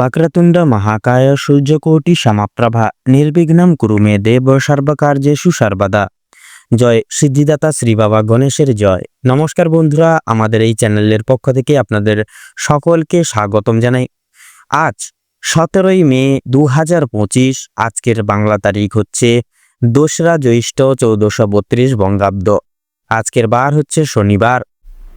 వక్రతుండ మహాకాయ সূর্যকোটি সমাপ্রভা নির্বিঘ্নম কুরু মে দেব সর্বকার্যেষু সর্বদা জয় সিদ্ধিদাতা শ্রী বাবা গণেশের জয় নমস্কার বন্ধুরা আমাদের এই চ্যানেলের পক্ষ থেকে আপনাদের সকলকে স্বাগতম জানাই আজ সতেরোই মে দু হাজার পঁচিশ আজকের বাংলা তারিখ হচ্ছে দোসরা জ্যৈষ্ঠ চৌদ্দশো বত্রিশ বঙ্গাব্দ আজকের বার হচ্ছে শনিবার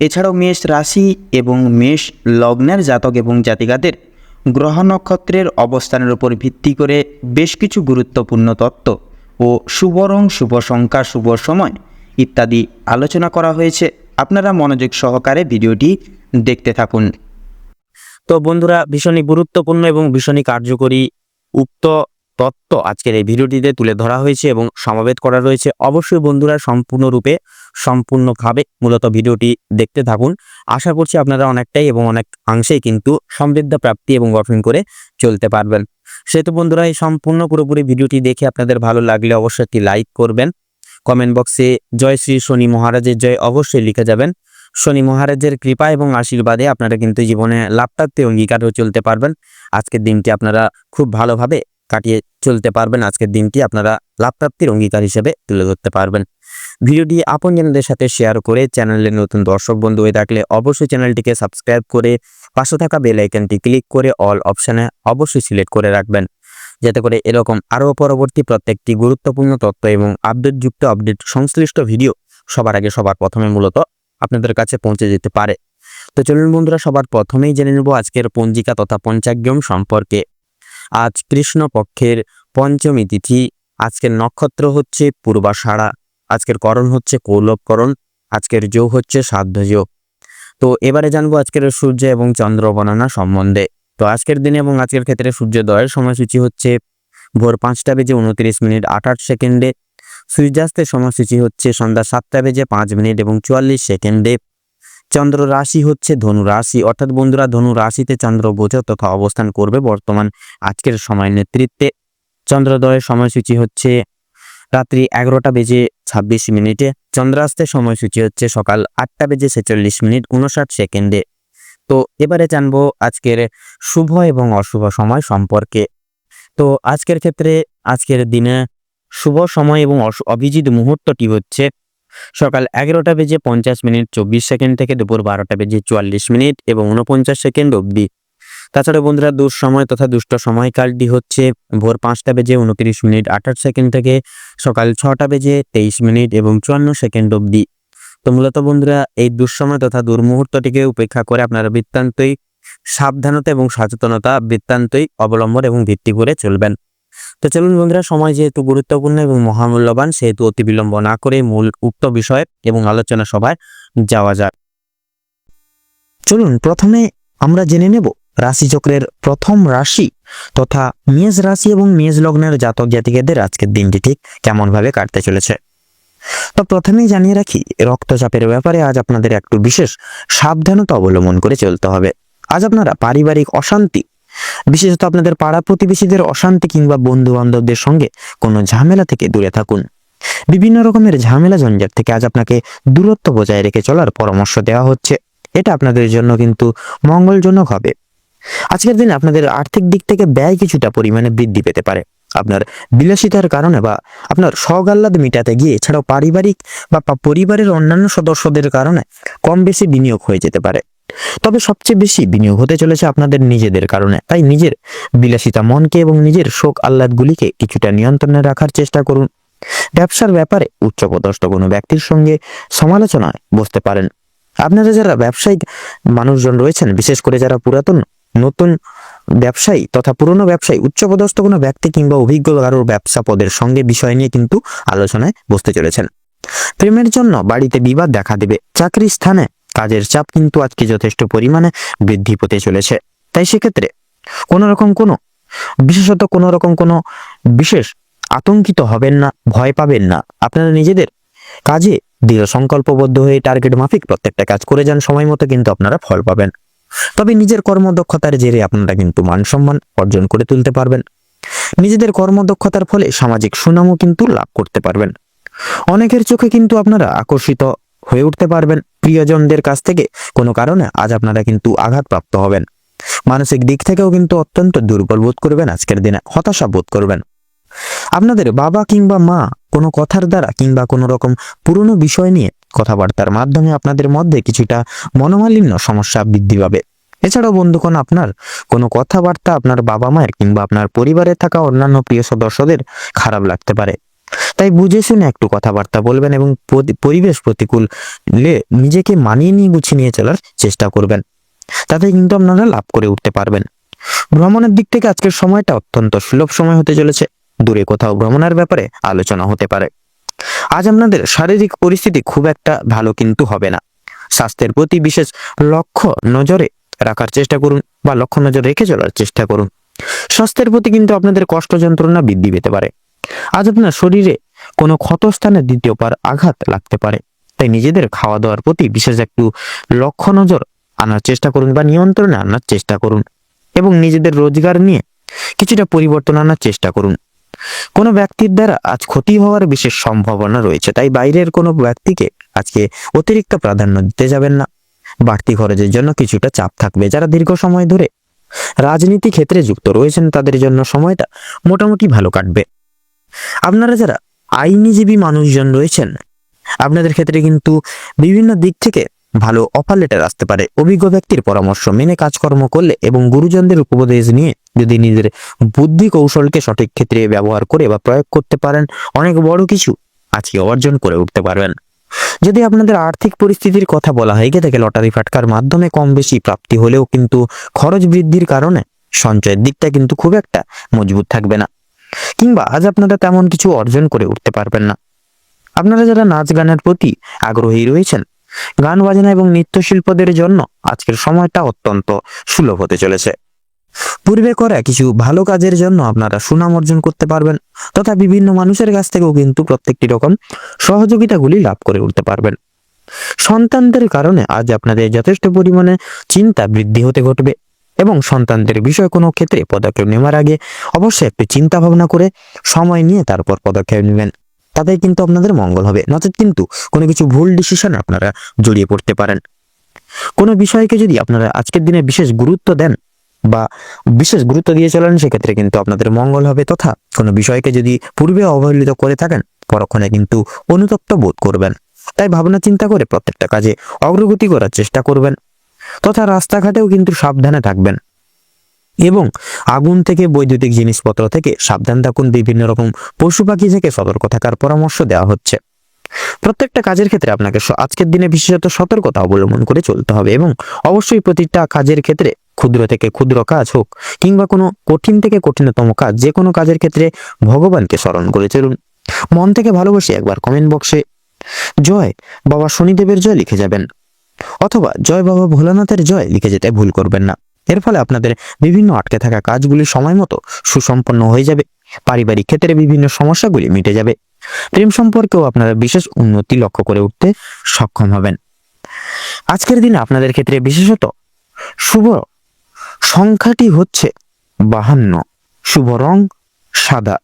এছাড়াও মেষ রাশি এবং মেষ লগ্নের জাতক এবং জাতিকাদের গ্রহ নক্ষত্রের অবস্থানের উপর ভিত্তি করে বেশ কিছু গুরুত্বপূর্ণ তত্ত্ব ও শুভ রং শুভ সংখ্যা, শুভ সময় ইত্যাদি আলোচনা করা হয়েছে। আপনারা মনোযোগ সহকারে ভিডিওটি দেখতে থাকুন। তো বন্ধুরা, ভীষণই গুরুত্বপূর্ণ এবং ভীষণই কার্যকরী উক্ত তত্ত্ব আজকের এই ভিডিওটিতে তুলে ধরা হয়েছে এবং সমাবেত করা রয়েছে। অবশ্যই বন্ধুরা, সম্পূর্ণরূপে সম্পূর্ণভাবে মূলত ভিডিওটি দেখতে থাকুন। আশা করছি আপনারা অনেকটাই এবং অনেক অংশেই কিন্তু সমৃদ্ধ প্রাপ্তি এবং গঠন করে চলতে পারবেন। সেহেতু বন্ধুরা, এই সম্পূর্ণ পুরোপুরি ভিডিওটি দেখে আপনাদের ভালো লাগলে অবশ্যই একটি লাইক করবেন। কমেন্ট বক্সে জয় শ্রী শনি মহারাজের জয় অবশ্যই লিখে যাবেন। শনি মহারাজের কৃপা এবং আশীর্বাদে আপনারা কিন্তু জীবনে লাভপ্রাপ্তি অঙ্গীকারও চলতে পারবেন। আজকের দিনটি আপনারা খুব ভালোভাবে কাটিয়ে চলতে পারবেন। আজকের দিনটি আপনারা লাভপ্রাপ্তির অঙ্গীকার হিসেবে তুলে ধরতে পারবেন। ভিডিওটি আপনজনদের সাথে শেয়ার করে চ্যানেলে নতুন দর্শক বন্ধু হয়ে থাকলে অবশ্যই চ্যানেলটিকে সাবস্ক্রাইব করে পাশে থাকা বেল আইকনটি ক্লিক করে অল অপশানে অবশ্যই সিলেক্ট করে রাখবেন। যাতে করে এরকম আরও পরবর্তী প্রত্যেকটি গুরুত্বপূর্ণ তথ্য এবং আপডেটযুক্ত আপডেট সংশ্লিষ্ট ভিডিও সবার আগে সবার প্রথমে মূলত আপনাদের কাছে পৌঁছে যেতে পারে। তো চলুন বন্ধুরা, সবার প্রথমেই জেনে নেব আজকের পঞ্জিকা তথা পঞ্চাগ্যম সম্পর্কে। আজ কৃষ্ণপক্ষের পঞ্চমী তিথি, আজকের নক্ষত্র হচ্ছে পূর্বাষাঢ়া। আজকের করণ হচ্ছে কৌলভকরণ আজকের যোগ হচ্ছে সাধ্য যোগ তো এবারে জানব আজকের সূর্য এবং চন্দ্র গণনা সম্বন্ধে। তো আজকের দিনে এবং আজকের ক্ষেত্রে সূর্যোদয়ের সময়সূচি হচ্ছে ভোর পাঁচটা বেজে উনত্রিশ মিনিট আঠাশ সেকেন্ডে, সূর্যাস্তের সময়সূচি হচ্ছে সন্ধ্যা সাতটা বেজে পাঁচ মিনিট এবং চুয়াল্লিশ সেকেন্ডে। চন্দ্র রাশি হচ্ছে ধনু রাশি, অর্থাৎ বন্ধুরা ধনু রাশিতে চন্দ্র গোচর তথা অবস্থান করবে বর্তমান আজকের সময় নেতৃত্বে। চন্দ্রোদয়ের সময়সূচি হচ্ছে রাত্রি এগারোটা বেজে ছাব্বিশ মিনিটে। চন্দ্রাস্তের সময়সূচি হচ্ছে সকাল আটটা বেজে ছেচল্লিশ মিনিট উনষাট সেকেন্ডে। তো এবারে জানব আজকের শুভ এবং অশুভ সময় সম্পর্কে। তো আজকের ক্ষেত্রে আজকের দিনে শুভ সময় এবং অভিজিৎ মুহূর্তটি হচ্ছে সকাল এগারোটা বেজে পঞ্চাশ মিনিট চব্বিশ সেকেন্ড থেকে দুপুর বারোটা বেজে চুয়াল্লিশ মিনিট এবং উনপঞ্চাশ সেকেন্ড অবধি। তাছাড়া বন্ধুরা, দুঃসময় তথা দুষ্ট সময়কালটি হচ্ছে ভোর পাঁচটা বেজে উনত্রিশ মিনিট আঠাশ সেকেন্ড থেকে সকাল ছটা বেজে তেইশ মিনিট এবং চুয়ান্ন সেকেন্ড অবধি। তো মূলত বন্ধুরা, এই দুঃসময় তথা দুর্মুহূর্তটিকে উপেক্ষা করে আপনারা বৃত্তান্তই সাবধানতা এবং সচেতনতা বৃত্তান্তই অবলম্বন এবং ভিত্তি করে চলবেন। তো চলুন বন্ধুরা, সময় যেহেতু গুরুত্বপূর্ণ এবং মহামূল্যবান, সেহেতু অতি বিলম্ব না করে মূল উক্ত বিষয় এবং আলোচনা সভায় যাওয়া যাক। চলুন, প্রথমে আমরা জেনে নেব রাশিচক্রের প্রথম রাশি তথা মেষ রাশি এবং মেষ লগ্নের জাতক জাতিকাদের আজকের দিনটি ঠিক কেমনভাবে কাটতে চলেছে। তো প্রথমেই জানিয়ে রাখি, রক্তচাপের ব্যাপারে আজ আপনাদের একটু বিশেষ সাবধানতা অবলম্বন করে চলতে হবে। আজ আপনারা পারিবারিক অশান্তি, বিশেষত আপনাদের পাড়া প্রতিবেশীদের অশান্তি কিংবা বন্ধু বান্ধবদের সঙ্গে কোনো ঝামেলা থেকে দূরে থাকুন। বিভিন্ন রকমের ঝামেলা ঝঞ্ঝাট থেকে আজ আপনাকে দূরত্ব বজায় রেখে চলার পরামর্শ দেওয়া হচ্ছে। এটা আপনাদের জন্য কিন্তু মঙ্গলজনক হবে। আজকের দিনে আপনাদের আর্থিক দিক থেকে ব্যয় কিছুটা পরিমাণে বৃদ্ধি পেতে পারে। আপনার বিলাসিতার কারণে বা আপনার সগাল্লাদ মিটাতে গিয়ে, এছাড়াও পারিবারিক বা পরিবারের অন্যান্য সদস্যদের কারণে কম বেশি বিনিয়োগ হয়ে যেতে পারে। তবে সবচেয়ে বেশি বিনিয়োগ হতে চলেছে আপনাদের নিজেদের কারণে। তাই নিজের বিলাসিতা মনকে এবং নিজের শোক আহ্লাদগুলিকে কিছুটা নিয়ন্ত্রণে রাখার চেষ্টা করুন। ব্যবসার ব্যাপারে উচ্চপদস্থ কোনো ব্যক্তির সঙ্গে সমালোচনায় বসতে পারেন। আপনারা যারা ব্যবসায়িক মানুষজন রয়েছেন, বিশেষ করে যারা পুরাতন নতুন ব্যবসায়ী তথা পুরনো ব্যবসায়ী, উচ্চপদস্থ কোনো ব্যক্তি কিংবা অভিজ্ঞ কারোর ব্যবসা পদের সঙ্গে বিষয় নিয়ে কিন্তু আলোচনায় বসতে চলেছেন। প্রেমের জন্য বাড়িতে বিবাদ দেখা দেবে। চাকরির স্থানে কাজের চাপ কিন্তু আজকে যথেষ্ট পরিমাণে বৃদ্ধি পেতে চলেছে। তাই সেক্ষেত্রে কোনো রকম কোনো, বিশেষত কোনো রকম কোনো বিশেষ আতঙ্কিত হবেন না, ভয় পাবেন না। আপনারা নিজেদের কাজে দৃঢ় সংকল্পবদ্ধ হয়ে টার্গেট মাফিক প্রত্যেকটা কাজ করে যান। সময় মতো কিন্তু আপনারা ফল পাবেন। তবে নিজের কর্মদক্ষতার জেরে আপনারা কিন্তু মান সম্মান অর্জন করে তুলতে পারবেন। নিজেদের কর্মদক্ষতার ফলে সামাজিক সুনামও কিন্তু লাভ করতে পারবেন। অনেকের চোখে কিন্তু আপনারা আকর্ষিত হয়ে উঠতে পারবেন। প্রিয়জনদের কাছ থেকে কোনো কারণে আজ আপনারা কিন্তু আঘাতপ্রাপ্ত হবেন। মানসিক দিক থেকেও কিন্তু অত্যন্ত দুর্বল বোধ করবেন আজকের দিনে, হতাশা বোধ করবেন। আপনাদের বাবা কিংবা মা কোনো কথার দ্বারা কিংবা কোনো রকম পুরনো বিষয় নিয়ে কথাবার্তার মাধ্যমে আপনাদের মধ্যে কিছুটা মনোমালিন্য সমস্যা বৃদ্ধি পাবে। এছাড়াও বন্ধুগণ, আপনার কোনো কথাবার্তা আপনার বাবা মায়ের কিংবা আপনার পরিবারে থাকা অন্যান্য প্রিয় সদস্যদের খারাপ লাগতে পারে। তাই বুঝে শুনে একটু কথাবার্তা বলবেন এবং পরিবেশ প্রতিকূল নিজেকে মানিয়ে নিয়ে গুছিয়ে নিয়ে চলার চেষ্টা করবেন। তাতে কিন্তু আপনারা লাভ করে উঠতে পারবেন। ভ্রমণের দিক থেকে আজকের সময়টা অত্যন্ত সুলভ সময় হতে চলেছে। দূরে কোথাও ভ্রমণের ব্যাপারে আলোচনা হতে পারে। আজ আপনাদের শারীরিক পরিস্থিতি খুব একটা ভালো কিন্তু হবে না। স্বাস্থ্যের প্রতি বিশেষ লক্ষ্য নজরে রাখার চেষ্টা করুন বা লক্ষ্য নজর রেখে চলার চেষ্টা করুন। স্বাস্থ্যের প্রতি কিন্তু আপনাদের কষ্ট যন্ত্রণা বৃদ্ধি পেতে পারে। আজ আপনার শরীরে কোনো ক্ষতস্থানে দ্বিতীয়বার আঘাত লাগতে পারে। তাই নিজেদের খাওয়া দাওয়ার প্রতি বিশেষ একটু লক্ষ্য নজর আনার চেষ্টা করুন বা নিয়ন্ত্রণে আনার চেষ্টা করুন। এবং নিজেদের রোজগার নিয়ে কিছুটা পরিবর্তন আনার চেষ্টা করুন। কোনো ব্যক্তির দ্বারা আজ ক্ষতি হওয়ার বিশেষ সম্ভাবনা রয়েছে, তাই বাইরের কোনো ব্যক্তিকে আজকে অতিরিক্ত প্রাধান্য দিতে যাবেন না। বাড়তি খরচের জন্য কিছুটা চাপ থাকবে। যারা দীর্ঘ সময় ধরে রাজনীতি ক্ষেত্রে যুক্ত রয়েছেন, তাদের জন্য সময়টা মোটামুটি ভালো কাটবে। আপনারা যারা আইনজীবী মানুষজন রয়েছেন, আপনাদের ক্ষেত্রে কিন্তু বিভিন্ন দিক থেকে ভালো অফার লেটার আসতে পারে। অভিজ্ঞ ব্যক্তির পরামর্শ মেনে কাজকর্ম করলে এবং গুরুজনদের উপদেশ নিয়ে যদি নিজের বুদ্ধি কৌশলকে সঠিক ক্ষেত্রে ব্যবহার করে বা প্রয়োগ করতে পারেন, অনেক বড় কিছু আজকে অর্জন করে উঠতে পারবেন। যদি আপনাদের আর্থিক পরিস্থিতির কথা বলা হয় থাকে লটারি ফাটকার মাধ্যমে কম বেশি প্রাপ্তি হলেও কিন্তু খরচ বৃদ্ধির কারণে সঞ্চয়ের দিকটা কিন্তু খুব একটা মজবুত থাকবে না। কিংবা আজ আপনারা তেমন কিছু অর্জন করে উঠতে পারবেন না। আপনারা যারা নাচ গানের প্রতি আগ্রহী রয়েছেন গান বাজনা এবং নৃত্যশিল্পদের জন্য আজকের সময়টা অত্যন্ত সুলভ হতে চলেছে। পূর্বে করা কিছু ভালো কাজের জন্য আপনারা সুনাম অর্জন করতে পারবেন, তথা বিভিন্ন মানুষের কাছ থেকেও কিন্তু প্রত্যেকটি রকম সহযোগিতাগুলি লাভ করে উঠতে পারবেন। সন্তানদের কারণে আজ আপনাদের যথেষ্ট পরিমাণে চিন্তা বৃদ্ধি হতে ঘটবে এবং সন্তানদের বিষয় কোনো ক্ষেত্রে পদক্ষেপ নেওয়ার আগে অবশ্যই একটু চিন্তা ভাবনা করে সময় নিয়ে তারপর পদক্ষেপ নেবেন। তাতে কিন্তু আপনাদের মঙ্গল হবে। নচেত কিন্তু কোনো কিছু ভুল ডিসিশন আপনারা জড়িয়ে পড়তে পারেন। কোনো বিষয়কে যদি আপনারা আজকের দিনে বিশেষ গুরুত্ব দেন বা বিশেষ গুরুত্ব দিয়ে চলেন, সেক্ষেত্রে কিন্তু আপনাদের মঙ্গল হবে তথা কোনো বিষয়কে যদি পূর্বে অবহেলিত করে থাকেন, পরক্ষণে কিন্তু অনুতপ্ত বোধ করবেন। তাই ভাবনা চিন্তা করে প্রত্যেকটা কাজে অগ্রগতি করার চেষ্টা করবেন। তথা রাস্তাঘাটেও কিন্তু সাবধানে থাকবেন। এবং আগুন থেকে বৈদ্যুতিক জিনিসপত্র থেকে সাবধান থাকুন, বিভিন্ন রকম পশু পাখি থেকে সতর্ক থাকার পরামর্শ দেওয়া হচ্ছে। প্রত্যেকটা কাজের ক্ষেত্রে আপনাকে আজকের দিনে বিশেষত সতর্কতা অবলম্বন করে চলতে হবে এবং অবশ্যই প্রতিটা কাজের ক্ষেত্রে ক্ষুদ্র থেকে ক্ষুদ্র কাজ হোক কিংবা কোনো কঠিন থেকে কঠিনতম কাজ যে কোনো কাজের ক্ষেত্রে ভগবানকে স্মরণ করে চলুন। মন থেকে ভালোবাসে একবার কমেন্ট বক্সে জয় বাবা শনিদেবের জয় লিখে যাবেন, অথবা জয় বাবা ভোলানাথের জয় লিখে যেতে ভুল করবেন না। এর ফলে আপনাদের বিভিন্ন আটকে থাকা কাজগুলি সময় মতো সুসম্পন্ন হয়ে যাবে। পারিবারিক ক্ষেত্রে বিভিন্ন সমস্যাগুলি মিটে যাবে। প্রেম সম্পর্কেও আপনারা বিশেষ উন্নতি লক্ষ্য করে উঠতে সক্ষম হবেন। আজকের দিনে আপনাদের ক্ষেত্রে বিশেষত শুভ সংখ্যাটি হচ্ছে বাহান্ন। শুভ রং সাদা।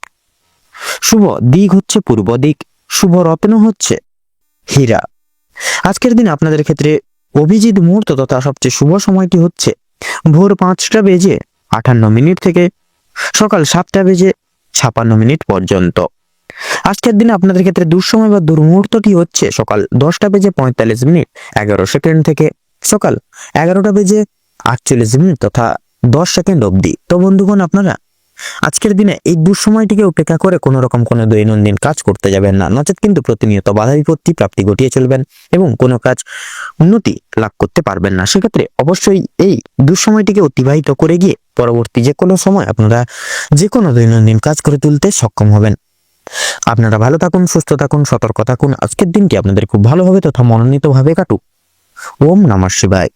শুভ দিক হচ্ছে পূর্ব দিক। শুভ রত্ন হচ্ছে হীরা। আজকের দিনে আপনাদের ক্ষেত্রে অভিজিৎ মুহূর্ত তথা সবচেয়ে শুভ সময়টি হচ্ছে ভোর পাঁচটা বেজে আটান্ন মিনিট থেকে সকাল সাতটা বেজে ছাপান্ন মিনিট পর্যন্ত। আজকের দিনে আপনাদের ক্ষেত্রে দুঃসময় বা দুর্মুহূর্তটি হচ্ছে? সকাল দশটা বেজে পঁয়তাল্লিশ মিনিট, এগারো সেকেন্ড থেকে সকাল এগারোটা বেজে আটচল্লিশ মিনিট তথা দশ সেকেন্ড অবধি। তো বন্ধুগণ, আপনারা আজকের দিনে এই দুঃসময়টিকে উপেক্ষা করে কোনো রকম কোনো দৈনন্দিন কাজ করতে যাবেন না। নচেত কিন্তু প্রতিনিয়ত বাধা বিপত্তি, প্রাপ্তি ঘটিয়ে চলবেন এবং কোনো কাজ উন্নতি লাভ করতে পারবেন না। সেক্ষেত্রে অবশ্যই এই দুঃসময়টিকে অতিবাহিত করে গিয়ে পরবর্তী যে কোনো সময় আপনারা যে কোনো দৈনন্দিন কাজ করে তুলতে সক্ষম হবেন। আপনারা ভালো থাকুন, সুস্থ থাকুন, সতর্ক থাকুন। আজকের দিনটি আপনাদের খুব ভালোভাবে তথা মনোনীতভাবে কাটুক। ওম নমঃ শিবায়।